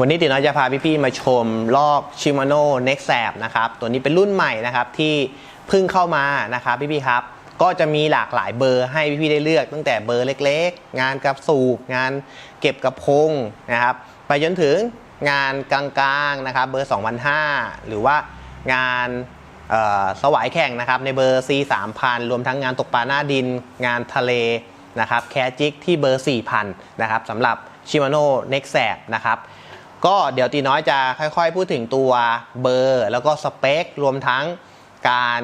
วันนี้ติ๋น้อยจะพาพี่ๆมาชมลอก Shimano Next a p นะครับ ตัวนี้เป็นรุ่นใหม่นะครับที่เพิ่งเข้ามานะครับพี่ๆครับ ก็จะมีหลากหลายเบอร์ให้พี่ๆได้เลือก ตั้งแต่เบอร์เล็กๆ งานกระสูบงานเก็บกระพงนะครับ ไปจนถึงงานกลางๆนะครับเบอร์2,500หรือว่างานสวายแข่งนะครับในเบอร์ C 3,000รวมทั้งงานตกปลาหน้าดิน งานทะเลนะครับแคจิกที่เบอร์ 4,000 นะครับสำหรับ Shimano Next a p นะครับ ก็เดี๋ยวตีน้อยจะค่อยๆ พูดถึงตัวเบอร์ แล้วก็สเปค รวมทั้งการ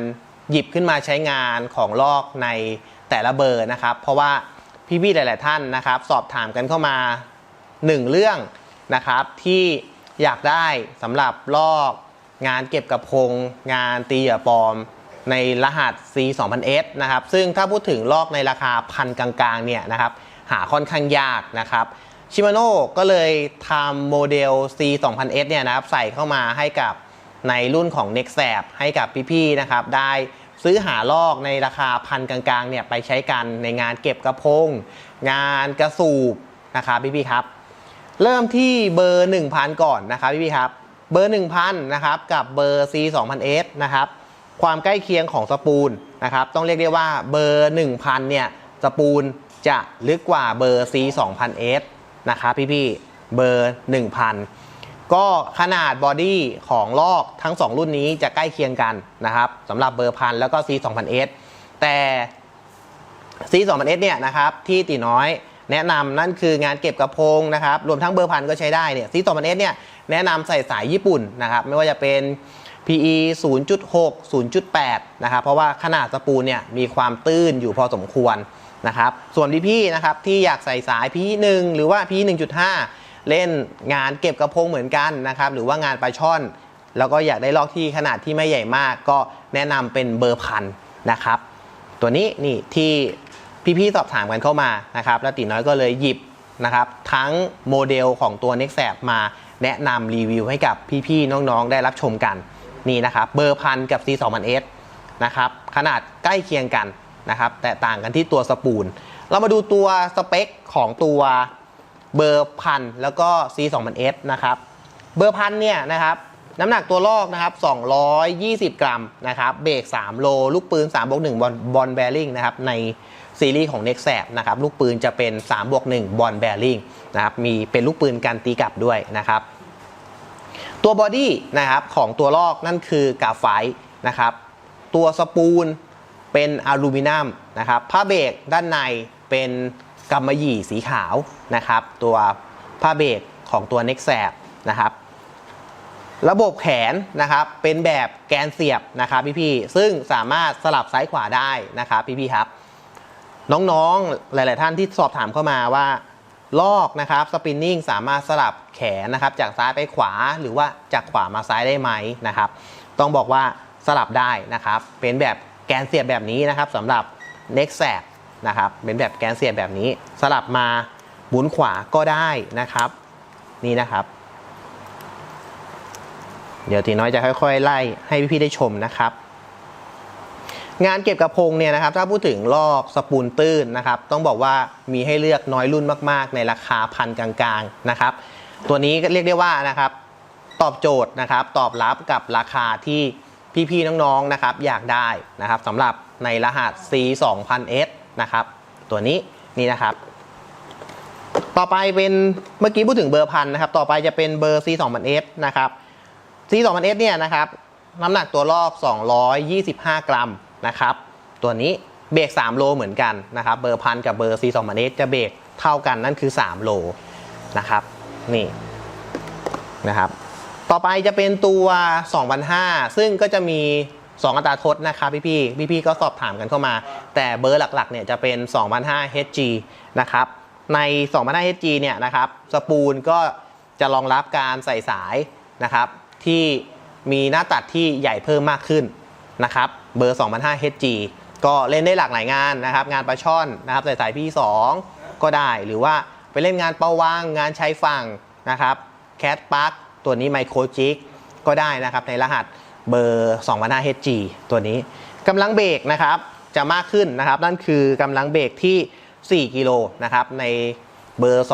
หยิบขึ้นมาใช้งานของลอกในแต่ละเบอร์นะครับ เพราะว่าพี่ๆหลายๆท่านนะครับ สอบถามกันเข้ามา 1 เรื่องนะครับ ที่อยากได้สำหรับลอกงานเก็บกระพง งานตีเหยื่อปลอมในรหัส C 2 0 0 S นะครับ ซึ่งถ้าพูดถึงลอกในราคาพันกลางๆเนี่ยนะครับ หาค่อนข้างยากนะครับ ชิมาโน่ก็เลยทำโมเดล C 2 0 0 S เนี่ยนะครับใส่เข้ามาให้กับในรุ่นของ Next a p ให้กับพี่ๆนะครับ ได้ซื้อหาลอกในราคาพันกลางๆเนี่ยไปใช้กันในงานเก็บกระพง งานกระสูบนะครับพี่ๆครับ เริ่มที่เบอร์ 1,000 ก่อนนะครับพี่ๆครับ เบอร์ 1,000 นะครับกับเบอร์ C 2 0 0 S นะครับความใกล้เคียงของสปูลนะครับต้องเรียกได้ว่าเบอร์ 1,000 เนี่ยสปูลจะลึกกว่าเบอร์ C 2 0 0 S นะครับพี่ๆเบอร์ 1,000 ก็ขนาดบอดี้ของลอกทั้ง 2 รุ่นนี้จะใกล้เคียงกันนะครับสำหรับเบอร์พันแล้วก็ C 2 0 0 S แต่ C 2 0 0 S เนี่ยนะครับที่ตีน้อยแนะนำนั่นคืองานเก็บกระพงนะครับรวมทั้งเบอร์พันก็ใช้ได้เนี่ย C 2 0 0 S เนี่ยแนะนำใส่สายญี่ปุ่นนะครับไม่ว่าจะเป็น PE 0.6 0.8 นะครับเพราะว่าขนาดสปูลเนี่ยมีความตื้นอยู่พอสมควร นะครับ ส่วนพี่ๆนะครับที่อยากใส่สาย P1 หรือว่า P1.5 เล่นงานเก็บกระพงเหมือนกันนะครับหรือว่างานปลาช่อน แล้วก็อยากได้ลอกที่ขนาดที่ไม่ใหญ่มาก ก็แนะนำเป็นเบอร์พันนะครับ ตัวนี้นี่ที่พี่ๆสอบถามกันเข้ามานะครับแล้วตีน้อยก็เลยหยิบนะครับทั้งโมเดลของตัว Next a p มาแนะนำรีวิวให้กับพี่ๆน้องๆ ได้รับชมกันนี่นะครับเบอร์พันกับ C 2 0 0 S นะครับขนาดใกล้เคียงกัน นะครับ แต่ต่างกันที่ตัวสปูล เรามาดูตัวสเปคของตัวเบอร์พันแล้วก็ C 2 0 0 S นะครับ เบอร์พันเนี่ยนะครับน้ำหนักตัวลอกนะครับ 220 กรัมนะครับ เบรก 3 โล ลูกปืน3บวก1บอลบอลแบริ่งนะครับ ในซีรีส์ของ Next a p นะครับ ลูกปืนจะเป็น3บวก1บอลแบริ่งนะครับ มีเป็นลูกปืนการตีกลับด้วยนะครับ ตัวบอดี้นะครับของตัวลอกนั่นคือกาไฟนะครับ ตัวสปูล เป็นอลูมิเนียมนะครับผ้าเบรกด้านในเป็นกำมะหยี่สีขาวนะครับ ตัวผ้าเบรกของตัว n e x a p นะครับ ระบบแขนนะครับเป็นแบบแกนเสียบนะครับพี่ๆซึ่งสามารถสลับซ้ายขวาได้นะครับพี่ๆครับ น้องๆหลาย ๆ ท่านที่สอบถามเข้ามาว่าลอกนะครับสปินนิ่งสามารถสลับแขนนะครับ จากซ้ายไปขวาหรือว่าจากขวามาซ้ายได้ไหมนะครับ ต้องบอกว่าสลับได้นะครับ เป็นแบบ แกนเสียบแบบนี้นะครับสำหรับ Next a p นะครับเป็นแบบแกนเสียบแบบนี้ สลับมาหมุนขวาก็ได้นะครับ นี่นะครับ เดี๋ยวตีน้อยจะค่อย ๆ ไล่ให้พี่ๆได้ชมนะครับ งานเก็บกระพงเนี่ยนะครับ ถ้าพูดถึงลอกสปูลตื้นนะครับ ต้องบอกว่ามีให้เลือกน้อยรุ่นมาก ๆ ในราคาพันกลางๆนะครับ ตัวนี้ก็เรียกได้ว่านะครับ ตอบโจทย์นะครับ ตอบรับกับราคาที่ พี่ๆน้องๆนะครับอยากได้นะครับสำหรับในรหัส C 2 0 0 S นะครับตัวนี้นี่นะครับ ต่อไปเป็นเมื่อกี้พูดถึงเบอร์พันนะครับ ต่อไปจะเป็นเบอร์ C 2 0 0 S นะครับ C 2 0 0 S เนี่ยนะครับน้ำหนักตัวลอก 225 กรัมนะครับ ตัวนี้เบรก3โลเหมือนกันนะครับ เบอร์พันกับเบอร์ C 2 0 0 S จะเบรกเท่ากันนั่นคือ 3 โลนะครับ นี่นะครับ ต่อไปจะเป็นตัว2,500ซึ่งก็จะมี 2 อัตราทดนะครับพี่พี่พี่พี่ๆก็สอบถามกันเข้ามา แต่เบอร์หลักๆเนี่ยจะเป็น2,500 HG นะครับ ใน2,500 HG เนี่ยนะครับสปูลก็จะรองรับการใส่สายนะครับที่มีหน้าตัดที่ใหญ่เพิ่มมากขึ้นนะครับเบอร์2,500 HG ก็เล่นได้หลากหลายงานนะครับ งานปลาช่อนนะครับใส่สายพี่2ก็ได้หรือว่าไปเล่นงานเป้าวางงานใช้ฝั่งนะครับแคทปัก ตัวนี้ไมโครจิกก็ได้นะครับในรหัสเบอร์ 2,500 HG ตัวนี้กำลังเบรกนะครับจะมากขึ้นนะครับ นั่นคือกำลังเบรกที่ 4 กิโลนะครับในเบอร์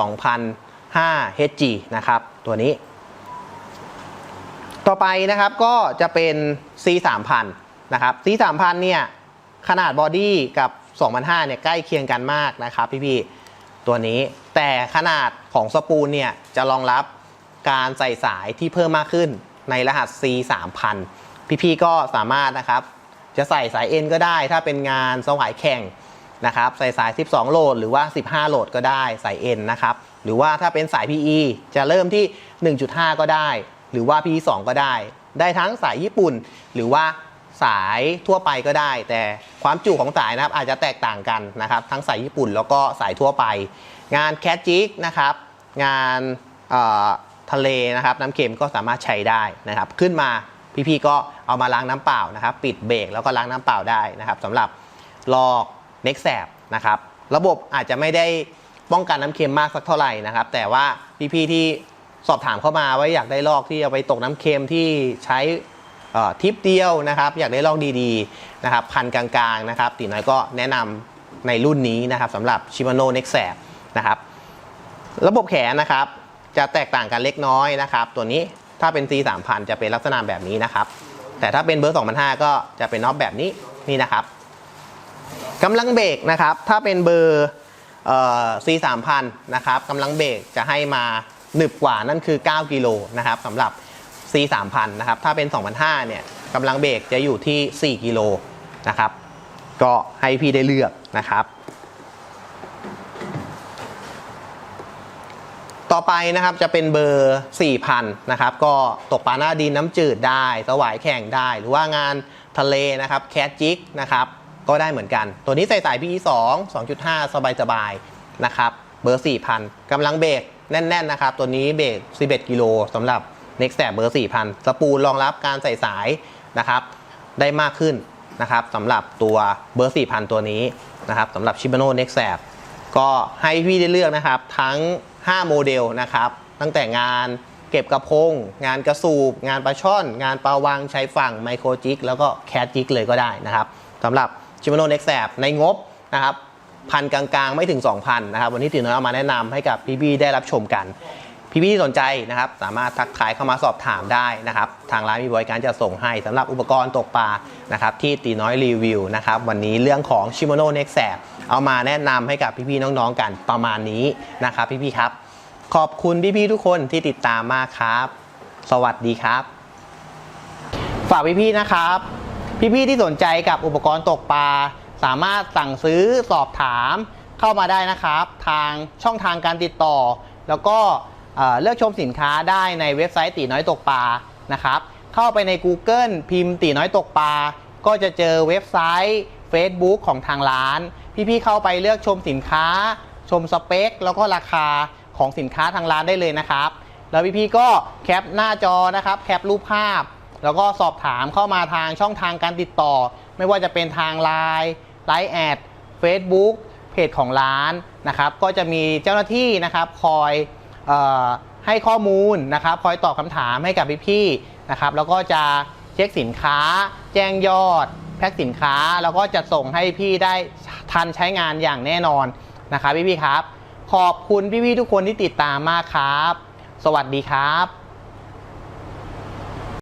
5HG นะครับตัวนี้ ต่อไปนะครับก็จะเป็น C 3 0 0 0 นะครับ C 3 0 0 0 เนี่ยขนาดบอดี้กับ 2005เนี่ยใกล้เคียงกันมากนะครับพี่ๆตัวนี้แต่ขนาดของสปูลเนี่ยจะรองรับ การใส่สายที่เพิ่มมากขึ้นในรหัส C 3 0 0 0พี่ๆก็สามารถนะครับ จะใส่สาย N ก็ได้ถ้าเป็นงานสวายแข่งนะครับใส่สาย 12 โหลดหรือว่า 15 โหลดก็ได้สาย N นะครับหรือว่าถ้าเป็นสาย PE จะเริ่มที่ 1.5 ก็ได้ หรือว่า PE 2 ก็ได้ ได้ทั้งสายญี่ปุ่น หรือว่าสายทั่วไปก็ได้ แต่ความจุของสายนะครับอาจจะแตกต่างกันนะครับ ทั้งสายญี่ปุ่นแล้วก็สายทั่วไป งานแค t จิกนะครับ งานเอ่อ ทะเลนะครับน้ำเค็มก็สามารถใช้ได้นะครับ ขึ้นมาพี่ๆก็เอามาล้างน้ำเปล่านะครับ ปิดเบรกแล้วก็ล้างน้ำเปล่าได้นะครับสำหรับลอกเน็กแสบนะครับ ระบบอาจจะไม่ได้ป้องกันน้ำเค็มมากสักเท่าไหร่นะครับ แต่ว่าพี่ๆที่สอบถามเข้ามาว่าอยากได้ลอกที่เอาไปตกน้ำเค็มที่ใช้ทิปเดียวนะครับ อยากได้ลอกดีๆนะครับพันกลางๆนะครับตีน้อยก็แนะนำในรุ่นนี้นะครับสำหรับ Shimano n e x a p นะครับ ระบบแขนนะครับ จะแตกต่างกันเล็กน้อยนะครับ ตัวนี้ถ้าเป็น C 3 0 0 0จะเป็นลักษณะแบบนี้นะครับ แต่ถ้าเป็นเบอร์2005ก็จะเป็นน็อปแบบนี้นี่นะครับกำลังเบรกนะครับ ถ้าเป็นเบอร์เอ่อ C 3 0 0 0นะครับกำลังเบรกจะให้มาหนึบกว่านั่นคือ 9 กิโลนะครับสำหรับ C 3 0 0 0นะครับถ้าเป็น 2005เนี่ยกำลังเบรกจะอยู่ที่ 4 กิโลนะครับก็ให้พี่ได้เลือกนะครับ ต่อไปนะครับจะเป็นเบอร์ 4,000 นะครับ ก็ตกปลาหน้าดินน้ำจืดได้ สวายแข่งได้ หรือว่างานทะเลนะครับแคทจิกนะครับก็ได้เหมือนกัน ตัวนี้ใส่สาย PE 2 2.5 สบายๆนะครับ เบอร์ 4,000 กำลังเบรกแน่น ๆ นะครับ ตัวนี้เบรก 11 กิโลสำหรับ Next Step เบอร์ 4,000 สปูลรองรับการใส่สายนะครับ ได้มากขึ้นนะครับสำหรับตัวเบอร์ 4,000 ตัวนี้นะครับสำหรับ Shimano Next Step ก็ให้พี่ได้เลือกนะครับ ทั้ง 5 โมเดลนะครับ ตั้งแต่งานเก็บกระพง งานกระสูบ งานปลาช่อน งานปลาวางใช้ฝั่งไมโครจิกแล้วก็แคทจิกเลยก็ได้นะครับสำหรับ Shimano Next a p ในงบนะครับพันกลางๆ ไม่ถึง 2,000นะครับวันนี้ตีน้อยเอามาแนะนำให้กับพี่ๆได้รับชมกันพี่ๆที่สนใจนะครับ สามารถทักทายเข้ามาสอบถามได้นะครับ ทางร้านมีบริการจะส่งให้สำหรับอุปกรณ์ตกปลานะครับ ที่ตีน้อยรีวิวนะครับ วันนี้เรื่องของ Shimano Next a p เเอามาแนะนำให้กับพี่ๆน้องๆกันประมาณนี้นะครับพี่ๆครับ ขอบคุณพี่ๆทุกคนที่ติดตามมากครับ สวัสดีครับ ฝากพี่ๆนะครับ พี่ๆที่สนใจกับอุปกรณ์ตกปลาสามารถสั่งซื้อสอบถามเข้ามาได้นะครับ ทางช่องทางการติดต่อ แล้วก็เอ่อเลือกชมสินค้าได้ในเว็บไซต์ตีน้อยตกปลานะครับ เข้าไปใน Google พิมพ์ตีน้อยตกปลาก็จะเจอเว็บไซต์ Facebook ของทางร้าน พี่ๆเข้าไปเลือกชมสินค้า ชมสเปค แล้วก็ราคาของสินค้าทางร้านได้เลยนะครับ แล้วพี่ๆก็แคปหน้าจอนะครับ แคปรูปภาพ แล้วก็สอบถามเข้ามาทางช่องทางการติดต่อ ไม่ว่าจะเป็นทาง Line ไลน์แอด Facebook เพจของร้านนะครับ ก็จะมีเจ้าหน้าที่นะครับคอยออให้ข้อมูลนะครับ คอยตอบคำถามให้กับพี่ๆนะครับ แล้วก็จะเช็คสินค้า แจ้งยอด แพ็คสินค้าแล้วก็จะส่งให้พี่ได้ทันใช้งานอย่างแน่นอนนะคะพี่พี่ๆครับ ขอบคุณพี่ๆทุกคนที่ติดตามมากครับ สวัสดีครับ